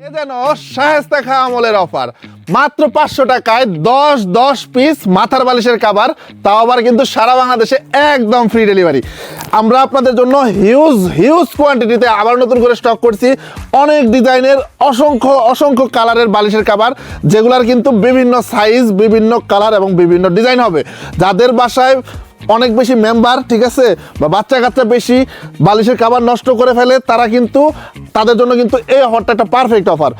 এ যেন শায়েস্তা খা আমলের অফার। মাত্র পাঁচশো টাকায় দশ দশ পিস মাথার বালিশের কাবার তাও আবার কিন্তু সারা বাংলাদেশে একদম ফ্রি ডেলিভারি আমরা আপনাদের জন্য হিউজ হিউজ কোয়ান্টিটিতে আবার নতুন করে স্টক করছি। অনেক ডিজাইনের অসংখ্য অসংখ্য কালারের বালিশের কাবার যেগুলার কিন্তু বিভিন্ন সাইজ বিভিন্ন কালার এবং বিভিন্ন ডিজাইন হবে। যাদের বাসায় অনেক বেশি মেম্বার ঠিক আছে? বা বাচ্চা কাচ্চা বেশি, বালিশের খাবার নষ্ট করে ফেলে, তারা কিন্তু, তাদের জন্য কিন্তু এই অফারটা একটা পারফেক্ট অফার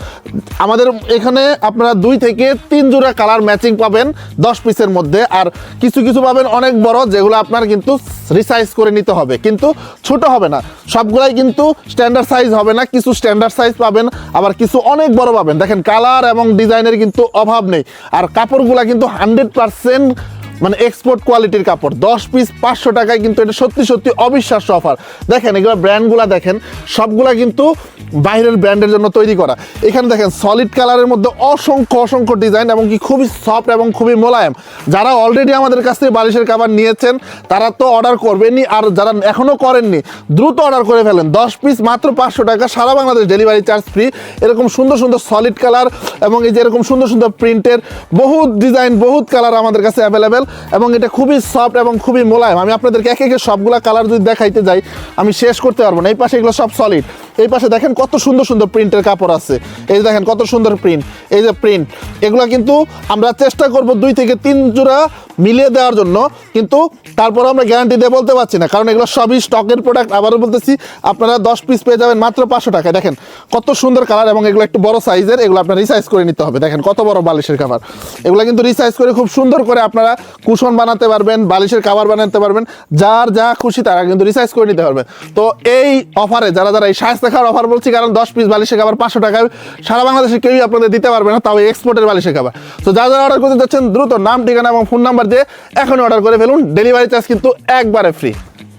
আমাদের এখানে আপনারা দুই থেকে তিন জোড়া কালার ম্যাচিং পাবেন, দশ পিসের মধ্যে। আর কিছু কিছু পাবেন অনেক বড়, যেগুলো আপনার কিন্তু রিসাইজ করে নিতে হবে। কিন্তু ছোট হবে না। সবগুলাই কিন্তু স্ট্যান্ডার্ড সাইজ হবে না। কিছু স্ট্যান্ডার্ড সাইজ পাবেন, আবার কিছু অনেক বড় পাবেন। দেখেন কালার এবং ডিজাইনের কিন্তু অভাব নেই। আর কাপড়গুলা কিন্তু হান্ড্রেড পার্সেন্ট মানে এক্সপোর্ট কোয়ালিটির কাপড়। দশ পিস পাঁচশো টাকায় কিন্তু এটা সত্যি সত্যি অবিশ্বাস্য অফার দেখেন, এগুলো ব্র্যান্ডগুলো দেখেন, সবগুলা কিন্তু বাইরের ব্র্যান্ডের জন্য তৈরি করা। এখানে দেখেন সলিড কালারের মধ্যে অসংখ্য অসংখ্য ডিজাইন এবং কি খুবই সফট এবং খুবই মোলায়েম। যারা অলরেডি আমাদের কাছ থেকে বালিশের কাবার নিয়েছেন, তারা তো অর্ডার করবেনই, আর যারা এখনও করেননি, দ্রুত অর্ডার করে ফেলেন। দশ পিস মাত্র পাঁচশো টাকা, সারা বাংলাদেশ ডেলিভারি চার্জ ফ্রি এরকম সুন্দর সুন্দর সলিড কালার এবং এই যে এরকম সুন্দর সুন্দর প্রিন্টের বহুত ডিজাইন বহুত কালার আমাদের কাছে অ্যাভেলেবেল এবং এটা খুবই সফট এবং খুবই মোলায়েম। আমি আপনাদেরকে একে একে সবগুলা কালার যদি দেখাইতে যাই, আমি শেষ করতে পারব না। এই পাশে এগুলো সব সলিড এই পাশে দেখেন কত সুন্দর সুন্দর প্রিন্টের কাপড় আছে। এই দেখেন কত সুন্দর প্রিন্ট এই যে প্রিন্ট এগুলো কিন্তু আমরা চেষ্টা করব দুই থেকে তিন জোড়া মিলিয়ে দেওয়ার জন্য। কিন্তু তারপরে আমরা গ্যারান্টি দিয়ে বলতে পারছি না। কারণ এগুলো সবই স্টকের প্রোডাক্ট আবারও বলতেছি, আপনারা দশ পিস পেয়ে যাবেন মাত্র পাঁচশো টাকায়। দেখেন কত সুন্দর কালার এবং এগুলো একটু বড় সাইজের এগুলো আপনার রিসাইজ করে নিতে হবে। দেখেন কত বড় বালিশের কাভার এগুলো কিন্তু রিসাইজ করে খুব সুন্দর করে আপনারা কুশন বানাতে পারবেন, বালিশের কাবার বানাতে পারবেন, যার যা খুশি তারা কিন্তু রিসাইজ করে নিতে পারবেন তো এই অফারে যারা যারা এই সাইজ দেখার অফার বলছি, কারণ দশ পিস বালিশের খাবার পাঁচশো টাকায় সারা বাংলাদেশে কেউই আপনাদের দিতে পারবে না, তাও এক্সপোর্টের বালিশের খাবার। তো যারা যারা অর্ডার করতে যাচ্ছেন, দ্রুত নাম, ঠিকানা এবং ফোন নাম্বার দিয়ে এখন অর্ডার করে ফেলুন। ডেলিভারি চার্জ কিন্তু একবারে ফ্রি